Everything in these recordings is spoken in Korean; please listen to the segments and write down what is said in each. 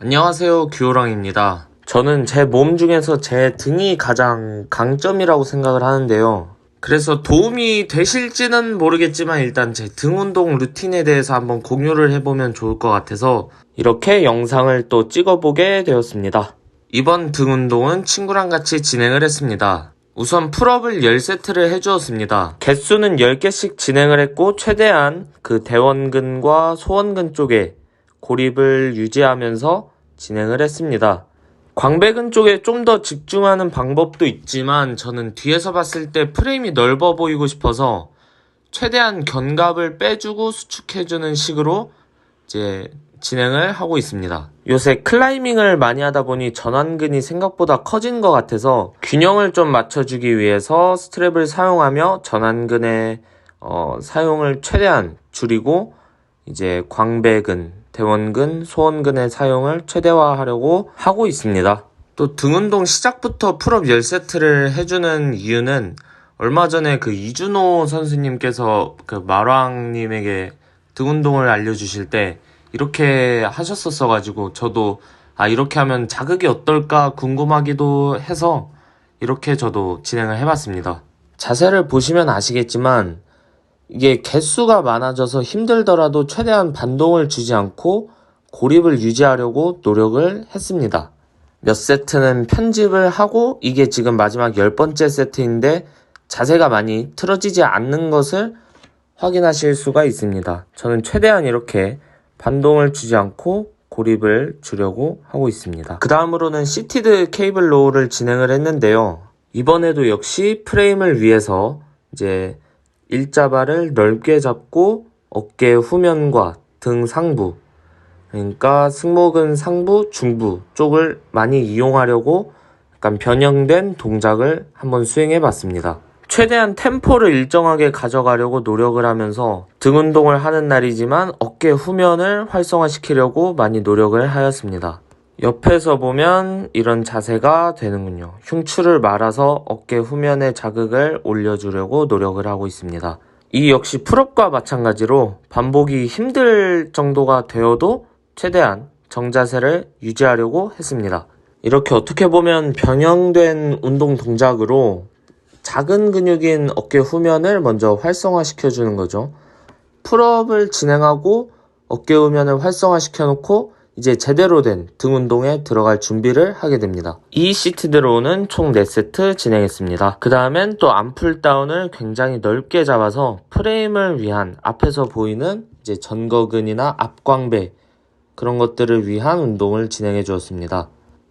안녕하세요, 규호랑입니다. 저는 제 몸 중에서 제 등이 가장 강점이라고 생각을 하는데요. 그래서 도움이 되실지는 모르겠지만 일단 제 등 운동 루틴에 대해서 한번 공유를 해보면 좋을 것 같아서 이렇게 영상을 또 찍어보게 되었습니다. 이번 등 운동은 친구랑 같이 진행을 했습니다. 우선 풀업을 10세트를 해주었습니다. 개수는 10개씩 진행을 했고 최대한 그 대원근과 소원근 쪽에 고립을 유지하면서 진행을 했습니다. 광배근 쪽에 좀 더 집중하는 방법도 있지만 저는 뒤에서 봤을 때 프레임이 넓어 보이고 싶어서 최대한 견갑을 빼주고 수축해주는 식으로 이제 진행을 하고 있습니다. 요새 클라이밍을 많이 하다 보니 전완근이 생각보다 커진 것 같아서 균형을 좀 맞춰주기 위해서 스트랩을 사용하며 전완근의 어, 사용을 최대한 줄이고 이제 광배근, 대원근, 소원근의 사용을 최대화하려고 하고 있습니다. 또 등 운동 시작부터 풀업 10세트를 해주는 이유는 얼마 전에 그 이준호 선수님께서 그 마랑님에게 등 운동을 알려주실 때 이렇게 하셨었어가지고 저도 아 이렇게 하면 자극이 어떨까 궁금하기도 해서 이렇게 저도 진행을 해봤습니다. 자세를 보시면 아시겠지만 이게 개수가 많아져서 힘들더라도 최대한 반동을 주지 않고 고립을 유지하려고 노력을 했습니다. 몇 세트는 편집을 하고 이게 지금 마지막 열 번째 세트인데 자세가 많이 틀어지지 않는 것을 확인하실 수가 있습니다. 저는 최대한 이렇게 반동을 주지 않고 고립을 주려고 하고 있습니다. 그 다음으로는 시티드 케이블 로우를 진행을 했는데요. 이번에도 역시 프레임을 위해서 이제 일자발을 넓게 잡고 어깨 후면과 등 상부 그러니까 승모근 상부, 중부 쪽을 많이 이용하려고 약간 변형된 동작을 한번 수행해 봤습니다. 최대한 템포를 일정하게 가져가려고 노력을 하면서 등 운동을 하는 날이지만 어깨 후면을 활성화시키려고 많이 노력을 하였습니다. 옆에서 보면 이런 자세가 되는군요. 흉추를 말아서 어깨 후면에 자극을 올려주려고 노력을 하고 있습니다. 이 역시 풀업과 마찬가지로 반복이 힘들 정도가 되어도 최대한 정자세를 유지하려고 했습니다. 이렇게 어떻게 보면 변형된 운동 동작으로 작은 근육인 어깨 후면을 먼저 활성화시켜 주는 거죠. 풀업을 진행하고 어깨 후면을 활성화시켜 놓고 이제 제대로 된 등 운동에 들어갈 준비를 하게 됩니다. 이 시트드로우는 총 4세트 진행했습니다. 그 다음엔 또 암풀 다운을 굉장히 넓게 잡아서 프레임을 위한 앞에서 보이는 이제 전거근이나 앞광배 그런 것들을 위한 운동을 진행해 주었습니다.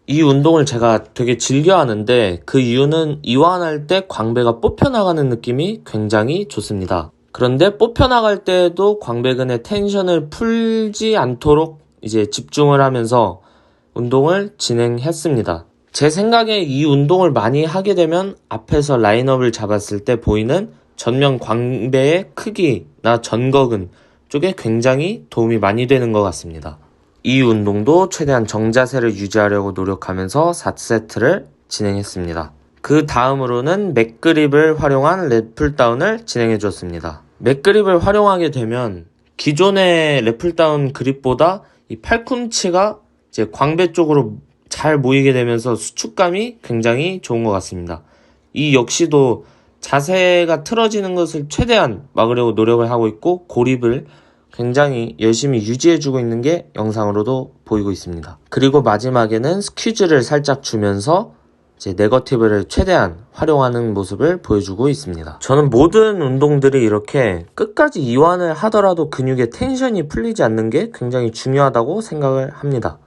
이 운동을 제가 되게 즐겨 하는데 그 이유는 이완할 때 광배가 뽑혀 나가는 느낌이 굉장히 좋습니다. 그런데 뽑혀 나갈 때에도 광배근의 텐션을 풀지 않도록 이제 집중을 하면서 운동을 진행했습니다. 제 생각에 이 운동을 많이 하게 되면 앞에서 라인업을 잡았을 때 보이는 전면 광배의 크기나 전거근 쪽에 굉장히 도움이 많이 되는 것 같습니다. 이 운동도 최대한 정자세를 유지하려고 노력하면서 4세트를 진행했습니다. 그 다음으로는 맥그립을 활용한 랩풀다운을 진행해 주었습니다. 맥그립을 활용하게 되면 기존의 랩풀다운 그립보다 이 팔꿈치가 이제 광배 쪽으로 잘 모이게 되면서 수축감이 굉장히 좋은 것 같습니다. 이 역시도 자세가 틀어지는 것을 최대한 막으려고 노력을 하고 있고 고립을 굉장히 열심히 유지해주고 있는 게 영상으로도 보이고 있습니다. 그리고 마지막에는 스퀴즈를 살짝 주면서 이 제 네거티브를 최대한 활용하는 모습을 보여주고 있습니다. 저는 모든 운동들이 이렇게 끝까지 이완을 하더라도 근육의 텐션이 풀리지 않는 게 굉장히 중요하다고 생각을 합니다.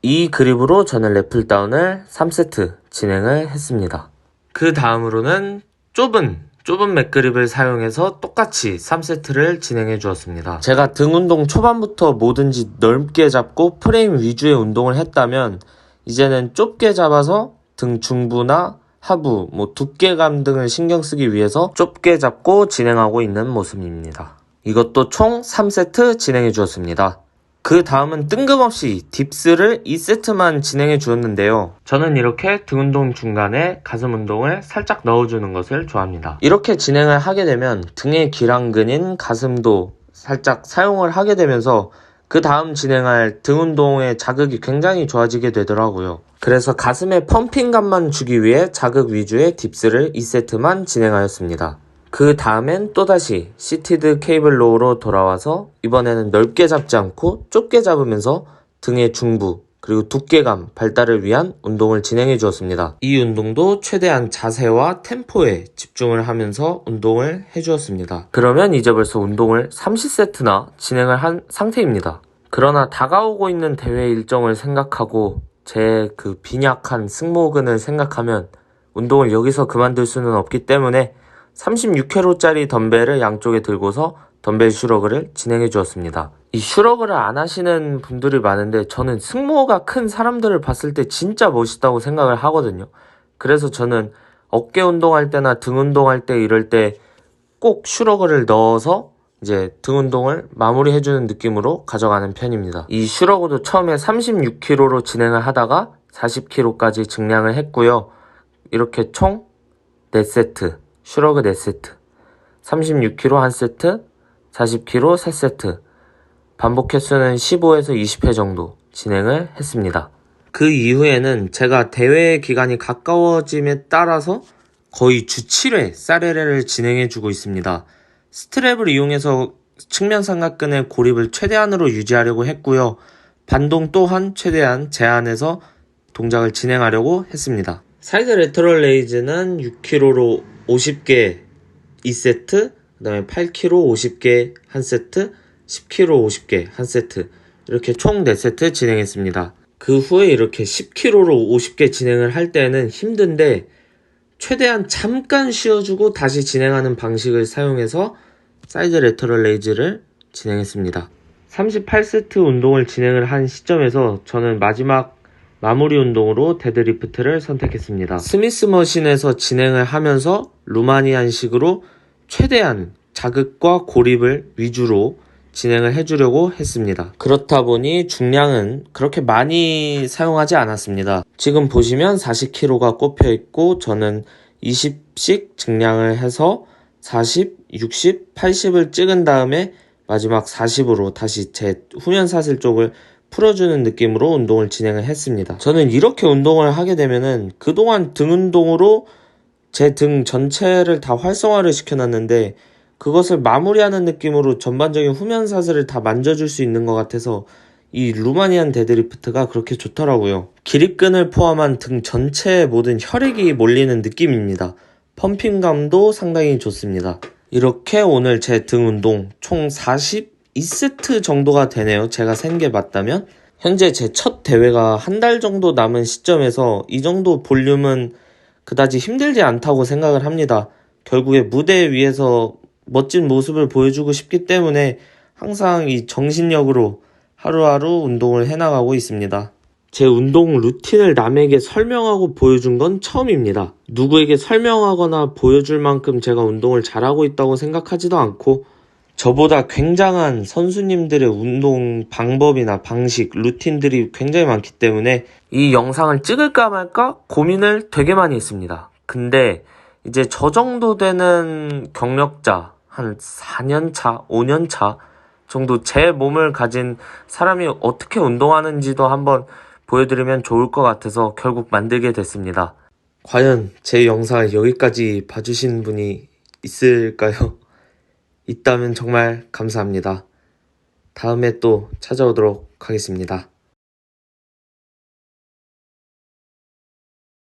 이 그립으로 저는 래플다운을 3세트 진행을 했습니다. 그 다음으로는 좁은 좁은 맥그립을 사용해서 똑같이 3세트를 진행해 주었습니다. 제가 등 운동 초반부터 뭐든지 넓게 잡고 프레임 위주의 운동을 했다면 이제는 좁게 잡아서 등 중부나 하부, 뭐 두께감 등을 신경 쓰기 위해서 좁게 잡고 진행하고 있는 모습입니다. 이것도 총 3세트 진행해 주었습니다. 그 다음은 뜬금없이 딥스를 2세트만 진행해 주었는데요. 저는 이렇게 등 운동 중간에 가슴 운동을 살짝 넣어주는 것을 좋아합니다. 이렇게 진행을 하게 되면 등의 기랑근인 가슴도 살짝 사용을 하게 되면서 그 다음 진행할 등 운동의 자극이 굉장히 좋아지게 되더라고요. 그래서 가슴에 펌핑감만 주기 위해 자극 위주의 딥스를 2세트만 진행하였습니다. 그 다음엔 또다시 시티드 케이블 로우로 돌아와서 이번에는 넓게 잡지 않고 좁게 잡으면서 등의 중부 그리고 두께감 발달을 위한 운동을 진행해 주었습니다. 이 운동도 최대한 자세와 템포에 집중을 하면서 운동을 해 주었습니다. 그러면 이제 벌써 운동을 30세트나 진행을 한 상태입니다. 그러나 다가오고 있는 대회 일정을 생각하고 제 그 빈약한 승모근을 생각하면 운동을 여기서 그만둘 수는 없기 때문에 36kg짜리 덤벨을 양쪽에 들고서 덤벨 슈러그를 진행해 주었습니다. 이 슈러그를 안 하시는 분들이 많은데 저는 승모가 큰 사람들을 봤을 때 진짜 멋있다고 생각을 하거든요. 그래서 저는 어깨 운동할 때나 등 운동할 때 이럴 때 꼭 슈러그를 넣어서 이제 등 운동을 마무리해 주는 느낌으로 가져가는 편입니다. 이 슈러그도 처음에 36kg로 진행을 하다가 40kg까지 증량을 했고요. 이렇게 총 4세트, 슈러그 4세트, 36kg 1세트, 40kg 3세트, 반복 횟수는 15에서 20회 정도 진행을 했습니다. 그 이후에는 제가 대회 기간이 가까워짐에 따라서 거의 주 7회 사레레를 진행해주고 있습니다. 스트랩을 이용해서 측면 삼각근의 고립을 최대한으로 유지하려고 했고요. 반동 또한 최대한 제한해서 동작을 진행하려고 했습니다. 사이드 레터럴 레이즈는 6kg로 50개 2세트, 그 다음에 8kg 50개 1세트, 10kg 50개 1세트, 이렇게 총 4세트 진행했습니다. 그 후에 이렇게 10kg로 50개 진행을 할 때는 힘든데, 최대한 잠깐 쉬어주고 다시 진행하는 방식을 사용해서 사이드 레터럴 레이즈를 진행했습니다. 38세트 운동을 진행을 한 시점에서 저는 마지막 마무리 운동으로 데드리프트를 선택했습니다. 스미스 머신에서 진행을 하면서 루마니안식으로 최대한 자극과 고립을 위주로 진행을 해주려고 했습니다. 그렇다 보니 중량은 그렇게 많이 사용하지 않았습니다. 지금 보시면 40kg가 꼽혀 있고 저는 20씩 증량을 해서 40, 60, 80을 찍은 다음에 마지막 40으로 다시 제 후면 사슬 쪽을 풀어주는 느낌으로 운동을 진행을 했습니다. 저는 이렇게 운동을 하게 되면은 그동안 등 운동으로 제 등 전체를 다 활성화를 시켜놨는데 그것을 마무리하는 느낌으로 전반적인 후면 사슬을 다 만져줄 수 있는 것 같아서 이 루마니안 데드리프트가 그렇게 좋더라고요. 기립근을 포함한 등 전체의 모든 혈액이 몰리는 느낌입니다. 펌핑감도 상당히 좋습니다. 이렇게 오늘 제 등 운동 총 42세트 정도가 되네요. 제가 센 게 맞다면. 현재 제 첫 대회가 한 달 정도 남은 시점에서 이 정도 볼륨은 그다지 힘들지 않다고 생각을 합니다. 결국에 무대 위에서 멋진 모습을 보여주고 싶기 때문에 항상 이 정신력으로 하루하루 운동을 해나가고 있습니다. 제 운동 루틴을 남에게 설명하고 보여준 건 처음입니다. 누구에게 설명하거나 보여줄 만큼 제가 운동을 잘하고 있다고 생각하지도 않고 저보다 굉장한 선수님들의 운동 방법이나 방식, 루틴들이 굉장히 많기 때문에 이 영상을 찍을까 말까 고민을 되게 많이 했습니다. 근데 이제 저 정도 되는 경력자, 한 4년차, 5년차 정도 제 몸을 가진 사람이 어떻게 운동하는지도 한번 보여드리면 좋을 것 같아서 결국 만들게 됐습니다. 과연 제 영상을 여기까지 봐주신 분이 있을까요? 있다면 정말 감사합니다. 다음에 또 찾아오도록 하겠습니다.